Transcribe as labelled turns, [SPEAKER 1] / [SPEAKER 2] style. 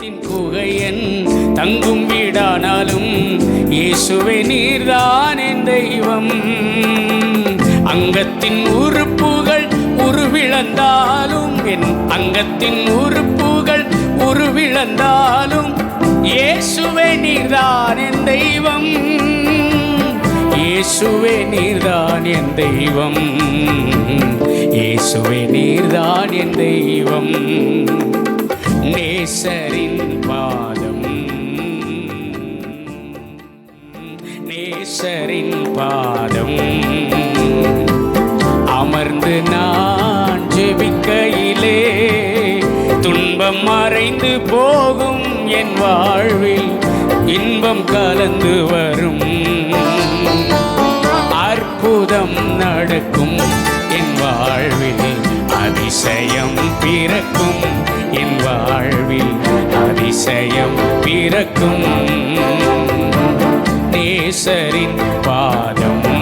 [SPEAKER 1] அங்கத்தின் குகையன் தங்கும் வீடானாலும் இயேசுவே நீர்தான் என் தெய்வம். அங்கத்தின் உறுப்புகள் உருவிழந்தாலும் என் அங்கத்தின் உறுப்புகள் உருவிழந்தாலும் இயேசுவே நீர்தான் என் தெய்வம். இயேசுவே நீர்தான் என் தெய்வம். இயேசுவே நீர்தான் என் தெய்வம். நேசரின் பாதம். நேசரின் பாதம். அமர்ந்து நான் ஜெபிக்கையிலே துன்பம் மறைந்து போகும் என் வாழ்வில் இன்பம் கலந்து வரும். அற்புதம் நடக்கும் என் வாழ்வில் அதிசயம் பிறக்கும். வாழ்வில் அதிசயம் பிறக்கும். நேசரின் பாதம்